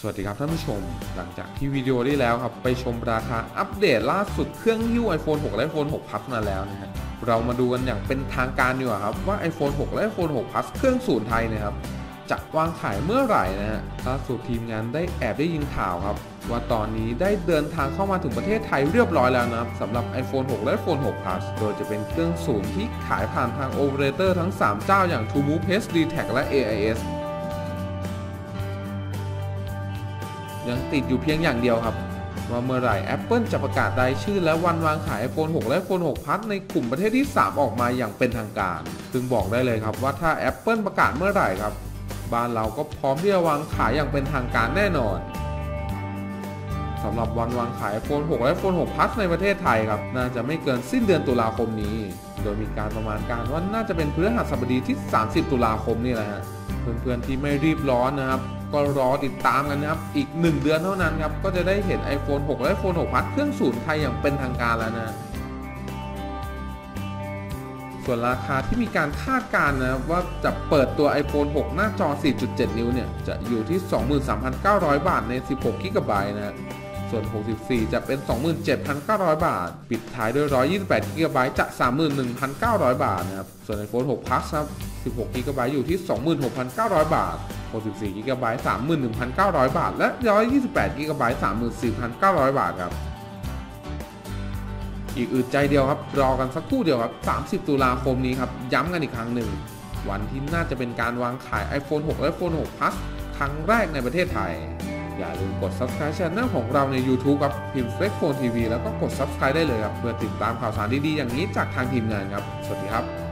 สวัสดีครับท่านผู้ชม หลังจากที่วิดีโอที่แล้วครับ ไปชมราคาอัปเดตล่าสุดเครื่องยิ้ว iPhone 6 และ iPhone 6 Plus มาแล้วนะฮะเรามาดูกันอย่างเป็นทางการดีกว่าครับ ว่า iPhone 6 และ iPhone 6 Plus เครื่องศูนย์ไทยนะครับจะวางขายเมื่อไหร่นะฮะล่าสุดทีมงานได้แอบได้ยินข่าวครับ ว่าตอนนี้ได้เดินทางเข้ามาถึงประเทศไทยเรียบร้อยแล้วนะครับสำหรับ iPhone 6 และ iPhone 6 Plus โดยจะเป็นเครื่องศูนย์ที่ขายผ่านทางโอเปอเรเตอร์ทั้ง 3 เจ้าอย่าง TrueMove HD Tag และ AIS ยังติดอยู่เพียงอย่างเดียวครับ ว่าเมื่อไหร่ Apple จะประกาศรายชื่อ และวันวางขาย iPhone 6 และ iPhone 6 Plus ในกลุ่มประเทศที่ 3 ออกมาอย่างเป็นทางการ ซึ่งบอกได้เลยครับว่าถ้า Apple ประกาศเมื่อไหร่ครับ บ้านเราก็พร้อมที่จะวางขายอย่างเป็นทางการแน่นอนสำหรับวันวางขาย iPhone 6 และ iPhone 6 Plus ในประเทศไทยครับ น่าจะไม่เกินสิ้นเดือนตุลาคมนี้ โดยมีการประมาณการว่าน่าจะเป็นพฤหัสบดีที่ 30 ตุลาคมนี่แหละฮะเพื่อนๆที่ไม่รีบร้อนนะครับ ก็รอติดตามกันนะครับ อีก 1 เดือนเท่านั้นครับ ก็จะได้เห็น iPhone 6 และ iPhone 6 Plus เครื่องศูนย์ไทยอย่างเป็นทางการแล้วนะส่วนราคาที่มีการคาดการณ์นะว่าจะเปิดตัว iPhone 6 หน้าจอ 4.7 นิ้วเนี่ย จะอยู่ที่ 23,900 บาทใน 16 g b นะ ส่วน 64 จะเป็น 27,900 บาท ปิดท้ายด้วย 128 g b จะ 31,900 บาทนะครับ ส่วน iPhone 6 Plus ครับ 16 g b อยู่ที่ 26,900 บาท 64 g b 31,900 บาท และ 128 g b 34,900 บาทครับอีกอึดใจเดียวครับ รอกันสักครู่เดียวครับ 30 ตุลาคมนี้ครับ ย้ำกันอีกครั้งหนึ่ง วันที่น่าจะเป็นการวางขาย iPhone 6 และ iPhone 6 Plus ครั้งแรกในประเทศไทย อย่าลืมกด subscribe channel ของเราใน YouTube ครับพิมพ์ Flex Phone TV แล้วก็กด subscribe ได้เลยครับ เพื่อติดตามข่าวสารดีๆอย่างนี้จากทางทีมงานครับ สวัสดีครับ